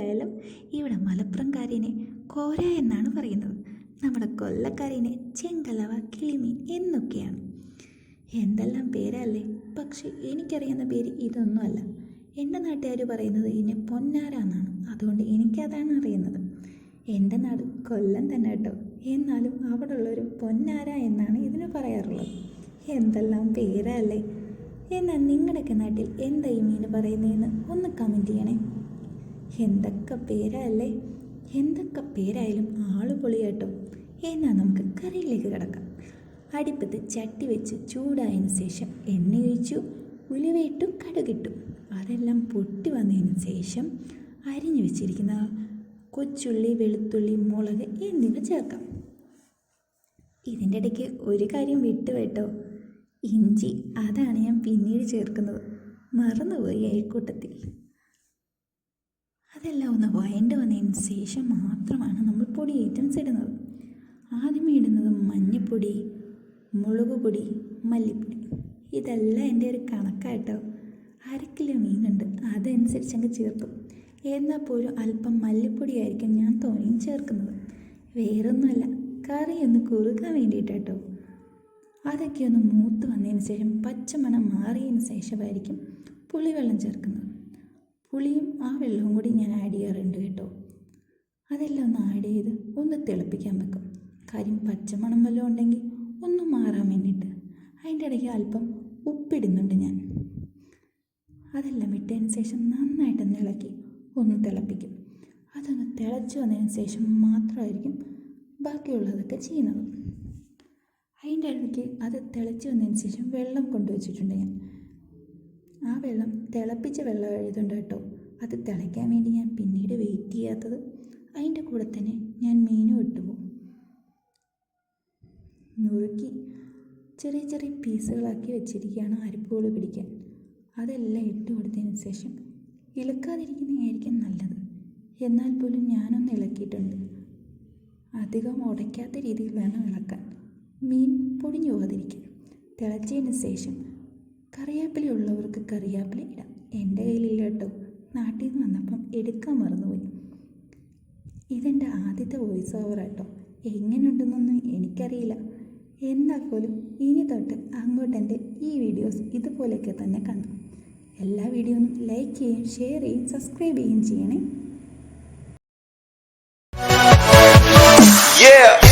മനസ്സിലായല്ലോ ഇവിടെ മലപ്പുറംകാരിനെ കോര എന്നാണ് പറയുന്നത്. നമ്മുടെ കൊല്ലക്കാരിനെ ചെങ്കലവ കിളിമീൻ എന്നൊക്കെയാണ്. എന്തെല്ലാം പേരല്ലേ? പക്ഷേ എനിക്കറിയുന്ന പേര് ഇതൊന്നുമല്ല. എന്റെ നാട്ടുകാർ പറയുന്നത് ഇതിനെ പൊന്നാരാന്നാണ് അതുകൊണ്ട് എനിക്കതാണ് അറിയുന്നത്. എന്റെ നാട് കൊല്ലം തന്നെ കേട്ടോ. എന്നാലും അവിടെ ഉള്ളൊരു പൊന്നാര എന്നാണ് ഇതിന് പറയാറുള്ളത്. എന്തെല്ലാം പേരല്ലേ? എന്നാൽ നിങ്ങളുടെയൊക്കെ നാട്ടിൽ എന്താ ഈ മീൻ പറയുന്നതെന്ന് ഒന്ന് കമന്റ് ചെയ്യണേ. എന്തൊക്കെ പേരല്ലേ? എന്തൊക്കെ പേരായാലും ആൾ പൊളിയാട്ടോ. എന്നാൽ നമുക്ക് കറിയിലേക്ക് കിടക്കാം. അടുപ്പത്ത് ചട്ടി വെച്ച് ചൂടായതിനു ശേഷം എണ്ണ ഒഴിച്ചു ഉലുവയിട്ടു കടുകിട്ടു. അതെല്ലാം പൊട്ടി വന്നതിന് ശേഷം അരിഞ്ഞു വെച്ചിരിക്കുന്ന കൊച്ചുള്ളി വെളുത്തുള്ളി മുളക് എന്നിവ ചേർക്കാം. ഇതിന്റെ ഇടയ്ക്ക് ഒരു കാര്യം വിട്ടു കേട്ടോ. ഇഞ്ചി അതാണ് ഞാൻ പിന്നീട് ചേർക്കുന്നത്. മറന്നുപോയി അയൽക്കൂട്ടത്തിൽ. ഒന്ന് വയണ്ട് വന്നതിന് ശേഷം മാത്രമാണ് നമ്മൾ പൊടി ഐറ്റംസ് ഇടുന്നത്. ആദ്യമേ ഇടുന്നത് മഞ്ഞൾപ്പൊടി മുളക് പൊടി മല്ലിപ്പൊടി. ഇതെല്ലാം എന്റെ ഒരു കണക്കായിട്ടോ അര കിലോ മീനുണ്ട്. അതനുസരിച്ച് അങ്ങ് ചേർക്കും. എന്നാൽ പോലും അല്പം മല്ലിപ്പൊടി ആയിരിക്കും ഞാൻ തോനെയും ചേർക്കുന്നത്. വേറൊന്നുമല്ല കറി ഒന്ന് കുറുക്കാൻ വേണ്ടിയിട്ടോ അതൊക്കെ ഒന്ന് മൂത്ത് വന്നതിന് ശേഷം പച്ചമണം മാറിയതിന് ശേഷമായിരിക്കും പുളിവെള്ളം ചേർക്കുന്നത്. പുളിയും ആ വെള്ളവും കൂടി ഞാൻ ആഡ് ചെയ്യാറുണ്ട് കേട്ടോ. അതെല്ലാം ഒന്ന് ആഡ് ചെയ്ത് ഒന്ന് തിളപ്പിക്കാൻ വെക്കും. കാര്യം പച്ചമണം വല്ലതും ഉണ്ടെങ്കിൽ ഒന്ന് മാറാൻ വേണ്ടിയിട്ട് അതിന്റെ ഇടയ്ക്ക് അല്പം ഉപ്പിടുന്നുണ്ട് ഞാൻ. അതെല്ലാം ഇട്ടതിന് ശേഷം നന്നായിട്ടൊന്ന് ഇളക്കി ഒന്ന് തിളപ്പിക്കും. അതൊന്ന് തിളച്ച് വന്നതിന് ശേഷം മാത്രമായിരിക്കും ബാക്കിയുള്ളതൊക്കെ ചെയ്യുന്നത്. അതിന്റെ ഇടയ്ക്ക് അത് തിളച്ച് വന്നതിന് ശേഷം വെള്ളം കൊണ്ടുവച്ചിട്ടുണ്ട് ഞാൻ. ആ വെള്ളം തിളപ്പിച്ച വെള്ളം എഴുതുണ്ട് കേട്ടോ അത് തിളയ്ക്കാൻ വേണ്ടി ഞാൻ പിന്നീട് വെയിറ്റ് ചെയ്യാത്തത് അതിന്റെ കൂടെ തന്നെ ഞാൻ മീനും ഇട്ടുപോകും നുറുക്കി ചെറിയ ചെറിയ പീസുകളാക്കി വെച്ചിരിക്കുകയാണ് അരിപ്പുകൾ പിടിക്കാൻ. അതെല്ലാം ഇട്ട് കൊടുത്തതിന് ശേഷം ഇളക്കാതിരിക്കുന്നതായിരിക്കും നല്ലത്. എന്നാൽ പോലും ഞാനൊന്ന് ഇളക്കിയിട്ടുണ്ട്. അധികം ഉടയ്ക്കാത്ത രീതിയിൽ വേണം ഇളക്കാൻ. മീൻ പൊടിഞ്ഞു പോകാതിരിക്കാൻ. തിളച്ചതിന് ശേഷം കറിവേപ്പില ഉള്ളവർക്ക് ഇടാം. എന്റെ കയ്യിലില്ല കേട്ടോ. നാട്ടിൽ നിന്ന് വന്നപ്പം എടുക്കാൻ മറന്നുപോയി. ഇതെന്റെ ആദ്യത്തെ വോയിസ് ഓവർ ആട്ടോ. എങ്ങനെയുണ്ടെന്നൊന്നും എനിക്കറിയില്ല. എന്താക്കോലും ഇനി തൊട്ട് അങ്ങോട്ടെന്റെ ഈ വീഡിയോസ് ഇതുപോലെയൊക്കെ തന്നെ കാണാം. എല്ലാ വീഡിയോയും ലൈക്ക് ചെയ്യുകയും ഷെയർ ചെയ്യുകയും സബ്സ്ക്രൈബ് ചെയ്യുകയും ചെയ്യണേ. Yeah!